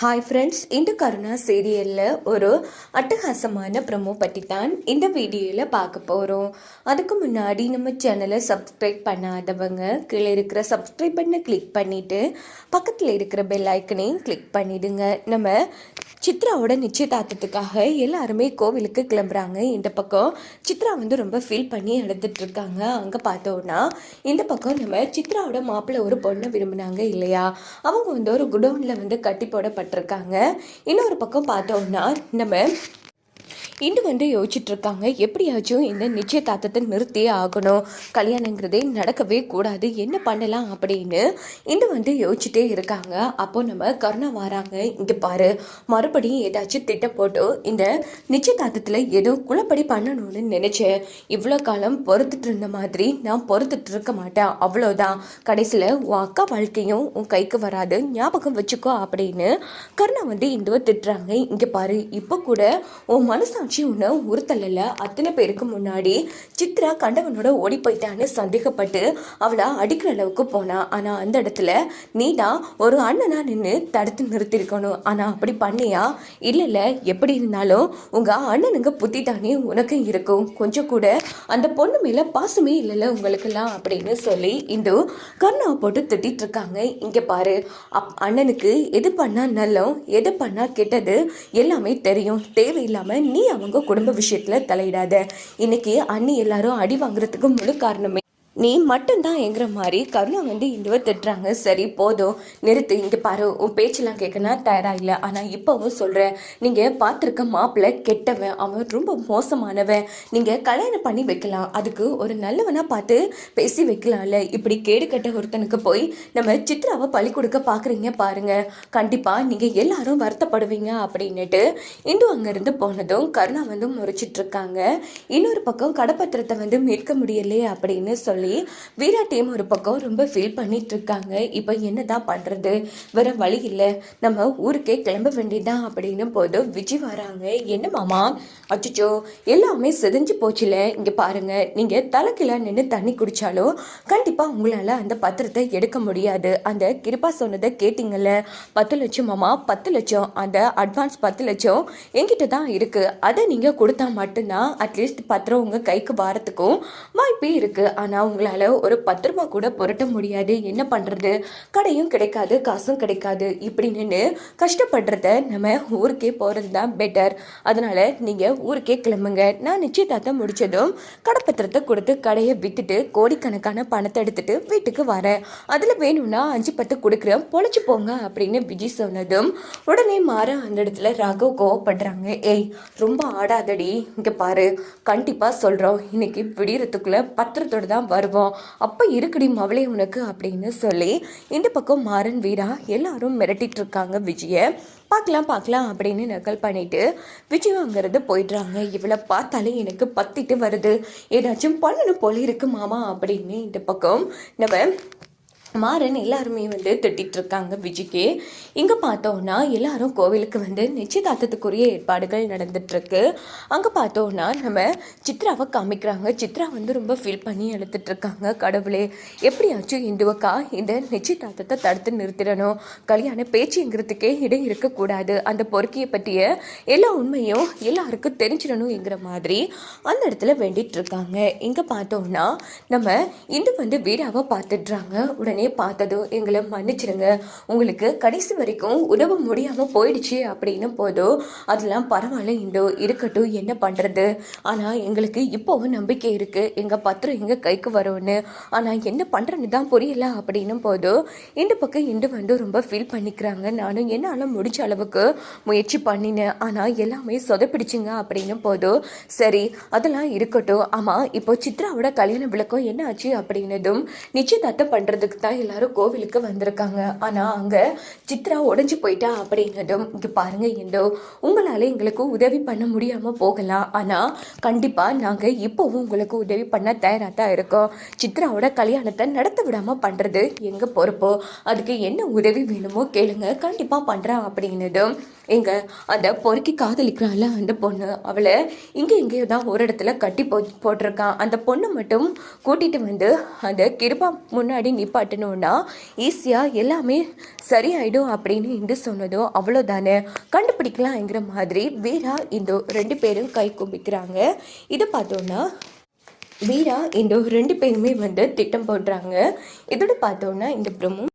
Hi friends இந்த கருணா சீரியலில் ஒரு அட்டகாசமான ப்ரமோ பற்றி தான் இந்த வீடியோவில் பார்க்க போகிறோம் அதுக்கு முன்னாடி நம்ம சேனலை சப்ஸ்கிரைப் பண்ணாதவங்க கீழே இருக்கிற சப்ஸ்கிரைப் பண்ண கிளிக் பண்ணிவிட்டு பக்கத்தில் இருக்கிற பெல் ஐக்கனையும் கிளிக் பண்ணிவிடுங்க நம்ம சித்ராவோட நிச்சயதார்த்தத்துக்காக எல்லாருமே கோவிலுக்கு கிளம்புறாங்க. இந்த பக்கம் சித்ரா வந்து ரொம்ப ஃபீல் பண்ணி எழுதிட்டு இருக்காங்க. அங்கே பார்த்தோன்னா இந்த பக்கம் நம்ம சித்ராவோட மாப்பிள்ளை ஒரு பொண்ணை விரும்பினாங்க இல்லையா? அவங்க வந்து ஒரு குடோனில் வந்து கட்டி போடப்பட்டிருக்காங்க இன்னொரு பக்கம் பார்த்தோம்னா நம்ம இன்று வந்து யோசிச்சுட்டு இருக்காங்க எப்படியாச்சும் இந்த நிச்சயதார்த்தத்தை நிறுத்தியே ஆகணும். கல்யாணங்கிறதே நடக்கவே கூடாது. என்ன பண்ணலாம் அப்படின்னு இன்று வந்து யோசிச்சுட்டே இருக்காங்க. அப்போ நம்ம கருணா வராங்க. இங்கே பாரு மறுபடியும் ஏதாச்சும் திட்டம் போட்டு இந்த நிச்சயதார்த்தத்தில் ஏதோ குழப்படி பண்ணணும்னு நினச்சேன். இவ்வளோ காலம் பொறுத்துட்டு இருந்த மாதிரி நான் பொறுத்துட்டு இருக்க மாட்டேன். அவ்வளோதான் கடைசியில் உன் அக்கா வாழ்க்கையும் உன் கைக்கு வராது. ஞாபகம் வச்சுக்கோ அப்படின்னு கருணா வந்து இந்துவை திட்டுறாங்க. இங்கே பாரு இப்போ கூட உன் மனசாட்சி உன்னை உறுத்தலில் அத்தனை பேருக்கு முன்னாடி சித்ரா கண்டவனோட ஓடி போயிட்டான்னு சந்தேகப்பட்டு அவளை அடிக்கிற அளவுக்கு போனா. ஆனால் அந்த இடத்துல நீ தான் ஒரு அண்ணனா நின்று தடுத்து நிறுத்திருக்கணும் ஆனால் அப்படி பண்ணியா? இல்லை இல்லை எப்படி இருந்தாலும் உங்கள் அண்ணனுங்க புத்தி தானே உனக்கு இருக்கும். கொஞ்சம் கூட அந்த பொண்ணு மேலே பாசமே இல்லைல்ல உங்களுக்கெல்லாம் அப்படின்னு சொல்லி இந்து கருணாவை போட்டு திட்டிட்டு இருக்காங்க. இங்கே பாரு அப் அண்ணனுக்கு எது பண்ணா நல்லம் எது பண்ணா கெட்டது எல்லாமே தெரியும். தேவையில்லாமல் நீ உங்கள் குடும்ப விஷயத்தில் தலையிடாத. இன்னைக்கு அண்ணி எல்லாரும் அடி வாங்குறதுக்கு முழு காரணமே நீ மட்டும்தான் எங்கிற மாதிரி கருணா வந்து இந்துவை திட்டுறாங்க. சரி போதும். நிறுத்து. இங்கே பாரு உன் பேச்செல்லாம் கேட்கனா தயாராக இல்லை ஆனால் இப்போவும் சொல்கிறேன் நீங்கள் பார்த்துருக்க மாப்பிள்ளை கெட்டவன். அவன் ரொம்ப மோசமானவன். நீங்கள் கல்யாணம் பண்ணி வைக்கலாம். அதுக்கு ஒரு நல்லவனாக பார்த்து பேசி வைக்கலாம்ல. இப்படி கேடு கட்ட ஒருத்தனுக்கு போய் நம்ம சித்ராவை பழி கொடுக்க பார்க்குறீங்க பாருங்கள் கண்டிப்பாக நீங்கள் எல்லாரும் வருத்தப்படுவீங்க அப்படின்னுட்டு இந்து அங்கேருந்து போனதும் கருணா வந்து முறைச்சிட்டு இருக்காங்க. இன்னொரு பக்கம் கடப்பத்திரத்தை வந்து மீட்க முடியலையே அப்படின்னு சொல்லி வீரா டீம் ஒரு பக்கம் ரொம்ப ஃபீல் பண்ணிட்டு இருக்காங்க இப்போ என்னதான் பண்ணுறது வேற வழி இல்லை. நம்ம ஊருக்கே கிளம்ப வேண்டியதான் அப்படின்னு போது விஜய் வராங்க. என்ன மாமா? அச்சுச்சோ எல்லாமே செதிஞ்சு போச்சுல. இங்கே பாருங்க. நீங்கள் தலைக்கில நின்று தண்ணி குடித்தாலும் கண்டிப்பாக உங்களால் அந்த பத்திரத்தை எடுக்க முடியாது. அந்த கிருப்பா சொன்னதை கேட்டிங்கல்ல. பத்து லட்சம் மாமா பத்து லட்சம். அந்த அட்வான்ஸ் பத்து லட்சம் என்கிட்ட தான் இருக்குது அதை நீங்கள் கொடுத்தா மட்டும்தான் அட்லீஸ்ட் பத்திரம் உங்கள் கைக்கு வரத்துக்கும் வாய்ப்பே இருக்குது ஆனால் உங்களால் ஒரு பத்து ரூபா கூட புரட்ட முடியாது. என்ன பண்ணுறது கடையும் கிடைக்காது காசும் கிடைக்காது. இப்படி நின்று கஷ்டப்படுறத நம்ம ஊருக்கே போகிறது தான் பெட்டர் அதனால் நீங்கள் ஊருக்கே கிளம்புங்க. நான் நிச்சயதார்த்தம் முடித்ததும் கடப்பத்திரத்தை கொடுத்து கடையை விற்றுட்டு கோடிக்கணக்கான பணத்தை எடுத்துகிட்டு வீட்டுக்கு வரேன். அதில் வேணும்னா அஞ்சு பத்து கொடுக்குறேன் பொழைச்சி போங்க அப்படின்னு விஜய் சொன்னதும் உடனே மாற அந்த இடத்துல ராகவ் கோவப்படுறாங்க. ஏய் ரொம்ப ஆடாதடி. இங்கே பாரு. கண்டிப்பாக சொல்கிறோம் இன்னைக்கு விடியறதுக்குள்ளே பத்திரத்தோடு தான் வருவோம் அப்போ இருக்குடி மவளே உனக்கு அப்படின்னு சொல்லி இந்த பக்கம் மாறன் வீரா எல்லாரும் மிரட்டிட்டு இருக்காங்க விஜயை. பார்க்கலாம் பார்க்கலாம் அப்படின்னு நக்கல் பண்ணிட்டு விஜய் அங்கேருந்து போயிடுறாங்க. இவளை பார்த்தாலே எனக்கு பத்திட்டு வருது. ஏதாச்சும் பண்ணணும் போல இருக்கு மாமா அப்படின்னு இந்த பக்கம் நம்ம மாறன் எல்லாருமே வந்து திட்டிகிட்டு இருக்காங்க விஜய்க்கு இங்கே பார்த்தோன்னா எல்லாரும் கோவிலுக்கு வந்து நிச்சயதார்த்தத்துக்குரிய ஏற்பாடுகள் நடந்துட்டுருக்கு அங்கே பார்த்தோன்னா நம்ம சித்ராவை காமிக்கிறாங்க. சித்ரா வந்து ரொம்ப ஃபீல் பண்ணி எழுத்துட்ருக்காங்க கடவுளே எப்படியாச்சும் இந்துவக்கா இந்த நிச்சயதார்த்தத்தை தடுத்து நிறுத்திடணும். கல்யாண பேச்சுங்கிறதுக்கே இடம் இருக்கக்கூடாது. அந்த பொறுக்கியை பற்றிய எல்லா உண்மையும் எல்லாருக்கும் தெரிஞ்சிடணுங்கிற மாதிரி அந்த இடத்துல வேண்டிகிட்ருக்காங்க இங்கே பார்த்தோன்னா நம்ம இந்து வந்து வீடாக பார்த்துட்றாங்க. உடனே பார்த்ததும் எங்களை மன்னிச்சிடுங்க உங்களுக்கு கடைசி வரைக்கும் உதவ முடியாமல் போயிடுச்சு அப்படின்னும் போதும் அதெல்லாம் பரவாயில்ல இந்தோ இருக்கட்டும் என்ன பண்ணுறது ஆனால் எங்களுக்கு இப்போவும் நம்பிக்கை இருக்குது எங்கள் பத்திரம் எங்கள் கைக்கு வரும்னு. ஆனால் என்ன பண்ணுறேன்னு தான் புரியல அப்படின்னும் போதும் இந்த பக்கம் இண்டு வந்து ரொம்ப ஃபீல் பண்ணிக்கிறாங்க. நானும் என்னால் முடிஞ்ச அளவுக்கு முயற்சி பண்ணினேன். ஆனால் எல்லாமே சொதப்பிடிச்சுங்க அப்படின்னும் போதும் சரி அதெல்லாம் இருக்கட்டும். ஆமாம் இப்போ சித்ராவோட கல்யாண விளக்கம் என்ன ஆச்சு அப்படின்னதும் நிச்சயதார்த்தம் பண்ணுறதுக்கு தான் எல்லாரும் கோவிலுக்கு வந்திருக்காங்க. ஆனால் அங்கே சித்ரா உடஞ்சி போயிட்டா அப்படின்னதும் இங்கே பாருங்க இந்தோ. உங்களால் எங்களுக்கு உதவி பண்ண முடியாமல் போகலாம். ஆனால் கண்டிப்பாக நாங்கள் இப்போவும் உங்களுக்கு உதவி பண்ண தயாராக தான் இருக்கோம். சித்ராவோட கல்யாணத்தை நடத்த விடாமல் பண்ணுறது எங்கள் பொறுப்போ? அதுக்கு என்ன உதவி வேணுமோ கேளுங்க. கண்டிப்பாக பண்ணுறேன் அப்படின்னதும் எங்க அந்த பொறுக்கி காதலிக்கிறாள் அந்த பொண்ணு அவளை இங்கே இங்கேயோ தான் ஒரு இடத்துல கட்டி போ போட்டிருக்கான் அந்த பொண்ணை மட்டும் கூட்டிகிட்டு வந்து அந்த கிருபா முன்னாடி நிப்பாட்டணும்னா ஈஸியாக எல்லாமே சரியாயிடும் அப்படின்னு இந்து சொன்னதோ அவ்வளோதானே கண்டுபிடிக்கலாம்ங்கிற மாதிரி வீரா இந்தோ ரெண்டு பேரும் கை கும்பிக்கிறாங்க. இதை பார்த்தோன்னா வீரா இந்த ரெண்டு பேருமே வந்து திட்டம் போடுறாங்க. இதோட பார்த்தோன்னா இந்த பிரம்மு